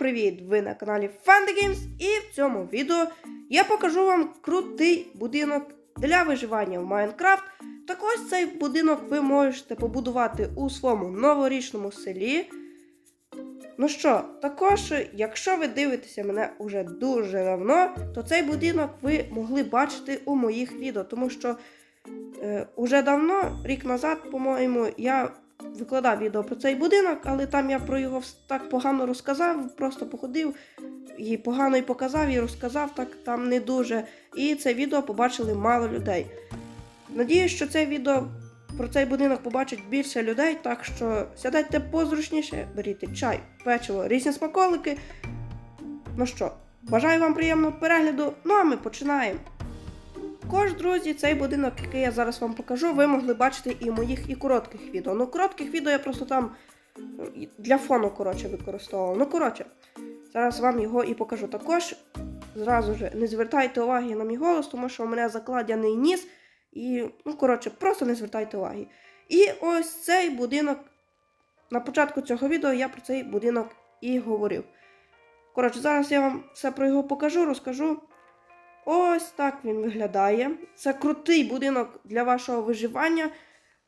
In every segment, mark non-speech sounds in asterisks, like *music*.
привіт! Ви на каналі Fun Games і в цьому відео я покажу вам крутий будинок для виживання в Майнкрафт. Так ось цей будинок ви можете побудувати у своєму новорічному селі. Ну що, також, якщо ви дивитеся мене уже дуже давно, то цей будинок ви могли бачити у моїх відео, тому що е, уже давно, рік назад, по-моєму, я викладав відео про цей будинок, але там я про його так погано розказав, просто походив і погано і показав, і розказав так там не дуже. І це відео побачили мало людей. Надіюсь, що це відео про цей будинок побачить більше людей, так що сядайте позручніше, беріть чай, печиво, різні смаколики. Ну що, бажаю вам приємного перегляду, ну а ми починаємо. Також, друзі, цей будинок, який я зараз вам покажу, ви могли бачити і в моїх і коротких відео. Ну, коротких відео я просто там е, для фону коротше, використовував. Ну, коротше, зараз вам його і покажу. Також зразу ж не звертайте уваги на мій голос, тому що у мене закладений ніс. І, ну, коротше, просто не звертайте уваги. І ось цей будинок. На початку цього відео я про цей будинок і говорив. Коротше, зараз я вам все про його покажу, розкажу. Ось так він виглядає. Це крутий будинок для вашого виживання.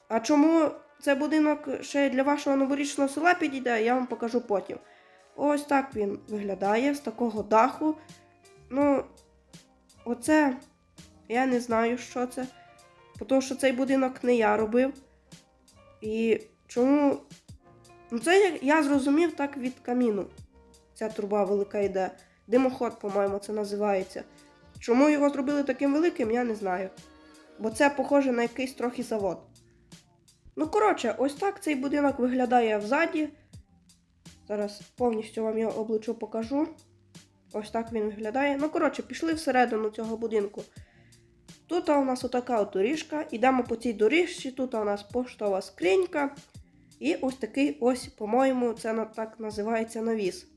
А чому це будинок ще для вашого новорічного села підійде, я вам покажу потім. Ось так він виглядає з такого даху. Ну, оце я не знаю, що це. Тому що цей будинок не я робив. І чому. Ну, це я зрозумів так від каміну. Ця труба велика йде. Димоход, по-моєму, це називається. Чому його зробили таким великим, я не знаю. Бо це похоже на якийсь трохи завод. Ну, коротше, ось так цей будинок виглядає взаді. Зараз повністю вам його обличчя покажу. Ось так він виглядає. Ну, коротше, пішли всередину цього будинку. Тут у нас отака от доріжка. Ідемо по цій доріжці. Тут у нас поштова скринька. І ось такий ось, по-моєму, це так називається навіс.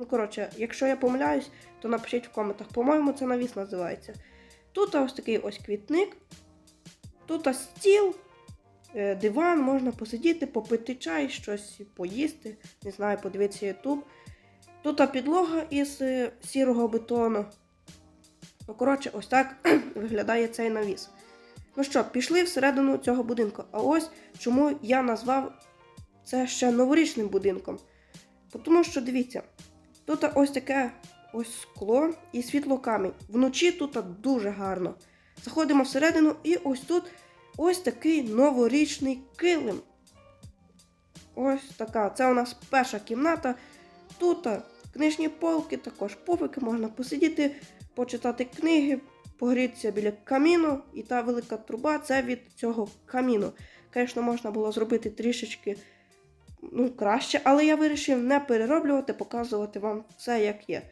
Ну, коротше, якщо я помиляюсь, то напишіть в коментах. По-моєму, це навіс називається. Тут ось такий ось квітник. Тут ось стіл, е, диван, можна посидіти, попити чай, щось поїсти. Не знаю, подивитися ютуб. Тут підлога із е, сірого бетону. Ну, коротше, ось так *clears throat* виглядає цей навіс. Ну що, пішли всередину цього будинку. А ось чому я назвав це ще новорічним будинком. Тому що дивіться, тут ось таке ось скло і світлокамінь. Вночі тут дуже гарно. Заходимо всередину, і ось тут ось такий новорічний килим. Ось така. Це у нас перша кімната. Тут книжні полки, також пуфики, можна посидіти, почитати книги, погрітися біля каміну, і та велика труба це від цього каміну. Звісно, можна було зробити трішечки ну, краще, але я вирішив не перероблювати, показувати вам все, як є.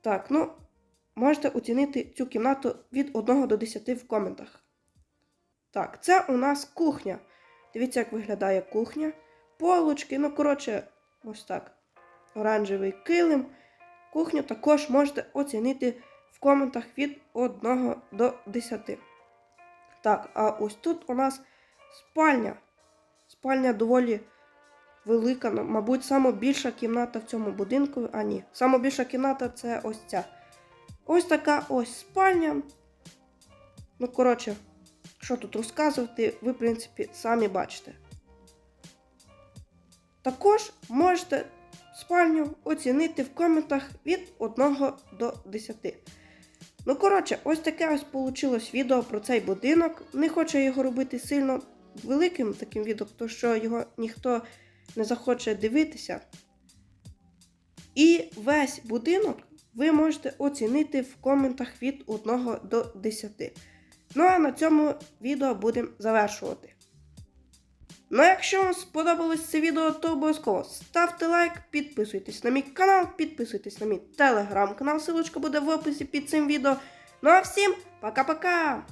Так, ну, можете оцінити цю кімнату від 1 до 10 в коментах. Так, це у нас кухня. Дивіться, як виглядає кухня. Полочки, ну, коротше, ось так. Оранжевий килим. Кухню також можете оцінити в коментах від 1 до 10. Так, а ось тут у нас спальня. Спальня доволі велика, мабуть, найбільша кімната в цьому будинку. А ні, найбільша кімната це ось ця. Ось така ось спальня. Ну, коротше, що тут розказувати, ви, в принципі, самі бачите. Також можете спальню оцінити в коментах від 1 до 10. Ну, коротше, ось таке ось вийшло відео про цей будинок. Не хочу його робити сильно великим таким відео, тому що його ніхто не захоче дивитися. І весь будинок ви можете оцінити в коментах від 1 до 10. Ну а на цьому відео будемо завершувати. Ну, якщо вам сподобалось це відео, то обов'язково ставте лайк, підписуйтесь на мій канал, підписуйтесь на мій телеграм-канал, ссылочка буде в описі під цим відео. Ну а всім пока-пока!